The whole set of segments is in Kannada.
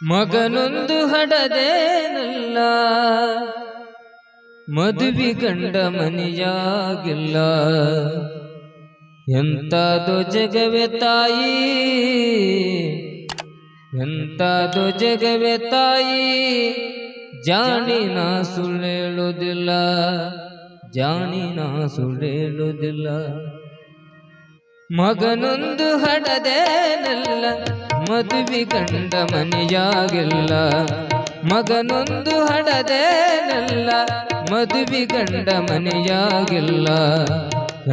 ಮಗನೊಂದು ಹಡದೇನಲ್ಲ, ಮದುವೆ ಗಂಡ ಮನೆಯಾಗಿಲ್ಲ. ಎಂತಾದೋ ಜಗವೆ ತಾಯಿ, ಎಂತಾದೋ ಜಗವೆ ತಾಯಿ ಜಾಣಿನ ಸುಳ್ಳೇಳುವುದಿಲ್ಲ ಜಾಣಿನ ಸುಳ್ಳೇಳುವುದಿಲ್ಲ ಮಗನೊಂದು ಹಡದೇನಲ್ಲ ಮದುವೆ ಗಂಡ ಮನೆಯಾಗಿಲ್ಲ. ಮಗನೊಂದು ಹಡದೇನಲ್ಲ ಮದುವೆ ಗಂಡ ಮನೆಯಾಗಿಲ್ಲ.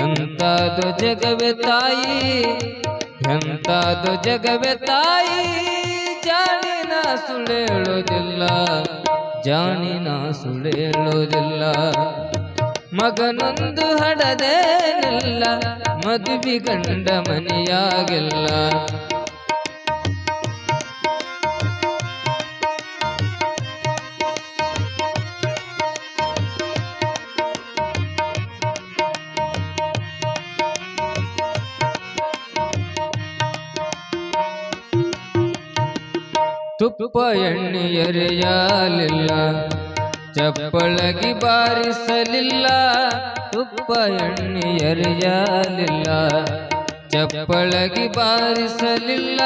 ಎಂತಾದು ಜಗವೆ ತಾಯಿ, ಎಂತಾದು ಜಗವೆ ತಾಯಿ, ಜಾಣಿನ ಸುಳೇಳೋದಿಲ್ಲ ಜಾಣಿನ ಸುಳ್ಳೇಳೋದಿಲ್ಲ ಮಗನೊಂದು ಹಡದೇನಿಲ್ಲ ಮದುವೆ ಗಂಡ ಮನೆಯಾಗಿಲ್ಲ. ತುಪ್ಪ ಎಣ್ಣೆ ಎರೆಯಲಿಲ್ಲ ಚಪ್ಪಳಗಿ ಬಾರಿಸಲಿಲ್ಲ, ತುಪ್ಪ ಎಣ್ಣೆ ಎರೆಯಲಿಲ್ಲ ಚಪ್ಪಳಗಿ ಬಾರಿಸಲಿಲ್ಲ,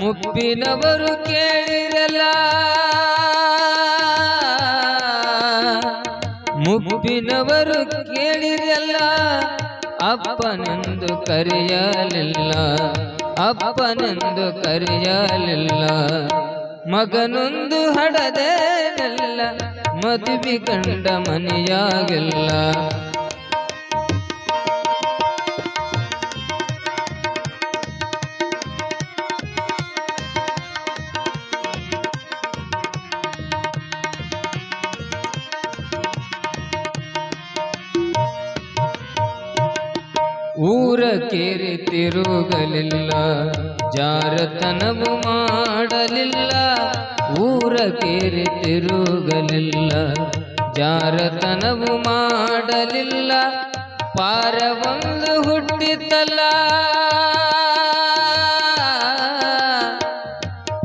ಮುಪ್ಪಿನವರು ಕೇಳಿರಲ್ಲ. ಮುಪ್ಪಿನವರು ಕೇಳಿರಲ್ಲ, ಅಪ್ಪನೆಂದು ಕರೆಯಲಿಲ್ಲ ಅಪ್ಪನೆಂದು ಕರೆಯಲಿಲ್ಲ. ಮಗನೊಂದು ಹಡದೇನಲ್ಲ ಮದುವೆ ಕಂಡ ಮನೆಯಾಗಿಲ್ಲ. ಕೇರಿ ತಿರುಗಲಿಲ್ಲ, ಜಾರತನವು ಮಾಡಲಿಲ್ಲ, ಊರ ಕೇರಿ ತಿರುಗಲಿಲ್ಲ, ಜಾರತನವು ಮಾಡಲಿಲ್ಲ ಪಾರ ಒಂದು ಹುಟ್ಟಿತಲ್ಲ.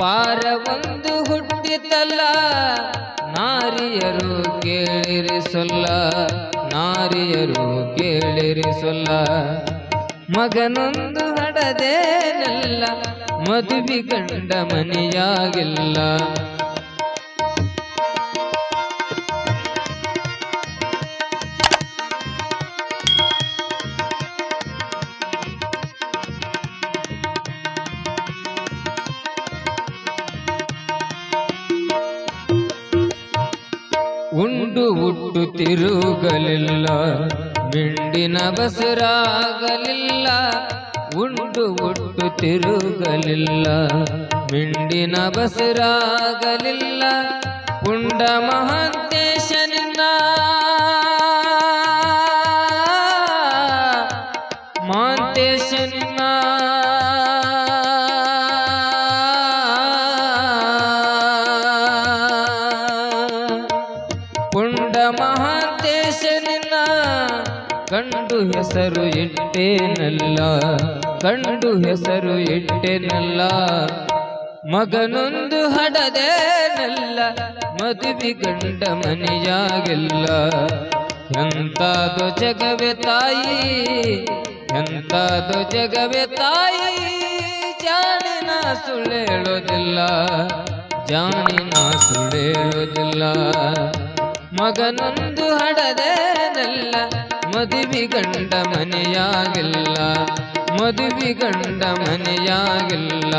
ಪಾರ ಒಂದು ಹುಟ್ಟಿತಲ್ಲ, ನಾರಿಯರು ಕೇಳಿರಿ ಸೊಲ್ಲ ನಾರಿಯರು ಕೇಳಿರಿ ಸೊಲ್ಲ ಮಗನೊಂದು ಹಡದೇನಲ್ಲ ಮದುವೆ ಕಂಡ ಮನೆಯಾಗಿಲ್ಲ. ಉಂಡು ಉಟ್ಟು ತಿರುಗಲಿಲ್ಲ ಮಿಂಡಿನ ಬಸರಾಗಲಿಲ್ಲ ಉಂಡು ಉಟ್ಟು ತಿರುಗಲಿಲ್ಲ. ಮಿಂಡಿನ ಬಸರಾಗಲಿಲ್ಲ ಉಂಡ ಮಹಂತೇಶನಿಂದ. ಮಹಂತೇಶನಿಂದ ಉಂಡ ಮಹಾಂತೇಶನಿನ್ನ ಕಂಡು ಹೆಸರು ಇಟ್ಟೇನಲ್ಲ, ಕಂಡು ಹೆಸರು ಇಟ್ಟೇನಲ್ಲ. ಮಗನೊಂದು ಹಡದೇನಲ್ಲ, ಮದುವೆ ಗಂಡ ಮನೆಯಾಗಿಲ್ಲ. ಎಂತಾದೋ ಜಗವೆ ತಾಯಿ, ಎಂತಾದೋ ಜಗವೆ ತಾಯಿ, ಜಾನಿನ ಸುಳ್ಳೇಳೋದಿಲ್ಲ ಜಾಣಿನ ಸುಳ್ಳೇಳೋದಿಲ್ಲ. ಮಗನೊಂದು ಹಡದೇನಲ್ಲ ಮದುವೆ ಗಂಡ ಮನೆಯಾಗಿಲ್ಲ. ಮದುವೆ ಗಂಡ ಮನೆಯಾಗಿಲ್ಲ.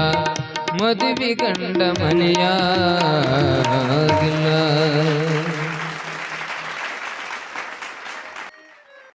ಮದುವೆ ಗಂಡ ಮನೆಯಾಗಿಲ್ಲ.